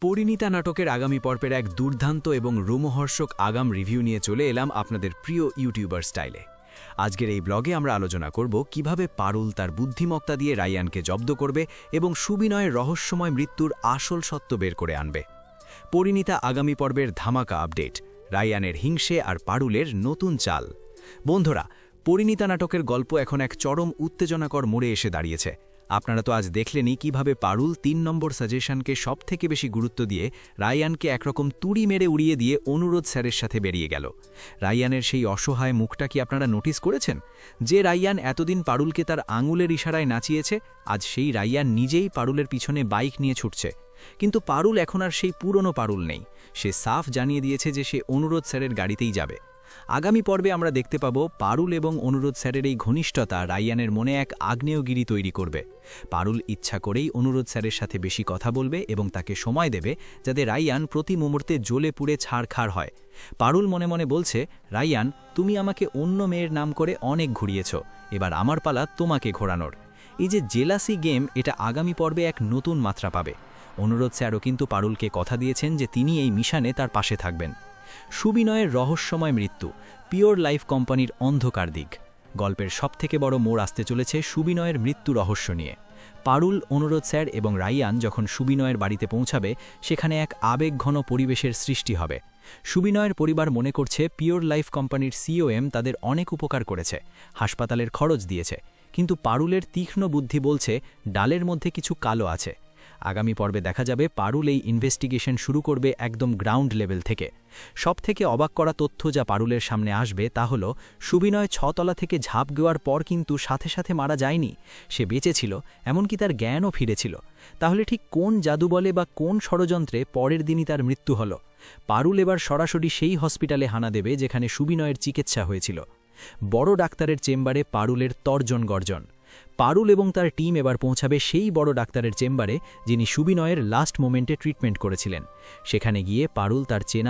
পরিণীতা নাটকের আগামী পর্বের এক দুর্দান্ত এবং রোমহর্ষক আগাম রিভিউ নিয়ে চলে এলাম আপনাদের প্রিয় ইউটিউবার স্টাইলে। আজকের এই ব্লগে আমরা আলোচনা করব কীভাবে পারুল তার বুদ্ধিমত্তা দিয়ে রায়ানকে জব্দ করবে এবং সুবিনয়ের রহস্যময় মৃত্যুর আসল সত্য বের করে আনবে। পরিণীতা আগামী পর্বের ধামাকা আপডেট, রায়ানের হিংসে আর পারুলের নতুন চাল। বন্ধুরা, পরিণীতা নাটকের গল্প এখন এক চরম উত্তেজনাকর মোড়ে এসে দাঁড়িয়েছে। আপনারা তো আজ দেখলেনই কীভাবে পারুল তিন নম্বর সাজেশনকে সবথেকে বেশি গুরুত্ব দিয়ে রায়ানকে একরকম তুড়ি মেরে উড়িয়ে দিয়ে অনুরোধ স্যারের সাথে বেরিয়ে গেল। রায়ানের সেই অসহায় মুখটা কি আপনারা নোটিস করেছেন? যে রায়ান এতদিন পারুলকে তার আঙুলের ইশারায় নাচিয়েছে, আজ সেই রায়ান নিজেই পারুলের পিছনে বাইক নিয়ে ছুটছে। কিন্তু পারুল এখন আর সেই পুরনো পারুল নেই। সে সাফ জানিয়ে দিয়েছে যে সে অনুরোধ স্যারের গাড়িতেই যাবে। আগামী পর্বে আমরা দেখতে পাব পারুল এবং অনুরোধ স্যারের এই ঘনিষ্ঠতা রাইয়ানের মনে এক আগ্নেয়গিরি তৈরি করবে। পারুল ইচ্ছা করেই অনুরোধ স্যারের সাথে বেশি কথা বলবে এবং তাকে সময় দেবে যাতে রাইয়ান প্রতি মুহূর্তে জ্বলে পুড়ে ছাড়খাড় হয়। পারুল মনে মনে বলছে, রাইয়ান, তুমি আমাকে অন্য মেয়ের নাম করে অনেক ঘুরিয়েছ। এবার আমার পালা তোমাকে ঘোরানোর। এই যে জেলাসি গেম, এটা আগামী পর্বে এক নতুন মাত্রা পাবে। অনুরোধ স্যারও কিন্তু পারুলকে কথা দিয়েছেন যে তিনি এই মিশনে তার পাশে থাকবেন। সুবিনয়ের রহস্যময় মৃত্যু, পিওর লাইফ কোম্পানির অন্ধকার দিক। গল্পের সবথেকে বড় মোড় আসতে চলেছে সুবিনয়ের মৃত্যু রহস্য নিয়ে। পারুল, অনুরোধ স্যার এবং রাইয়ান যখন সুবিনয়ের বাড়িতে পৌঁছাবে, সেখানে এক আবেগঘন পরিবেশের সৃষ্টি হবে। সুবিনয়ের পরিবার মনে করছে পিওর লাইফ কোম্পানির সিওএম তাদের অনেক উপকার করেছে, হাসপাতালের খরচ দিয়েছে। কিন্তু পারুলের তীক্ষ্ণ বুদ্ধি বলছে, ডালের মধ্যে কিছু কালো আছে। আগামী পর্বে দেখা যাবে পারুল এই ইনভেস্টিগেশন শুরু করবে একদম গ্রাউন্ড লেভেল থেকে। সবথেকে অবাক করা তথ্য যা পারুলের সামনে আসবে তা হল, সুবিনয় ছতলা থেকে ঝাঁপ দেওয়ার পর কিন্তু সাথে সাথে মারা যায়নি। সে বেঁচেছিল এমনকি তার জ্ঞানও ফিরেছিল। তাহলে ঠিক কোন জাদু বলে বা কোন ষড়যন্ত্রে পরের দিনই তার মৃত্যু হল? পারুল এবার সরাসরি সেই হসপিটালে হানা দেবে যেখানে সুবিনয়ের চিকিৎসা হয়েছিল। বড় ডাক্তারের চেম্বারে পারুলের তর্জন গর্জন। পারুল এবং তার টিম এবার পৌঁছাবে সেই বড় ডাক্তারের চেম্বারে, যিনি সুবিনয়ের লাস্ট মোমেন্টে ট্রিটমেন্ট করেছিলেন। সেখানে গিয়ে পারুল তার চেনা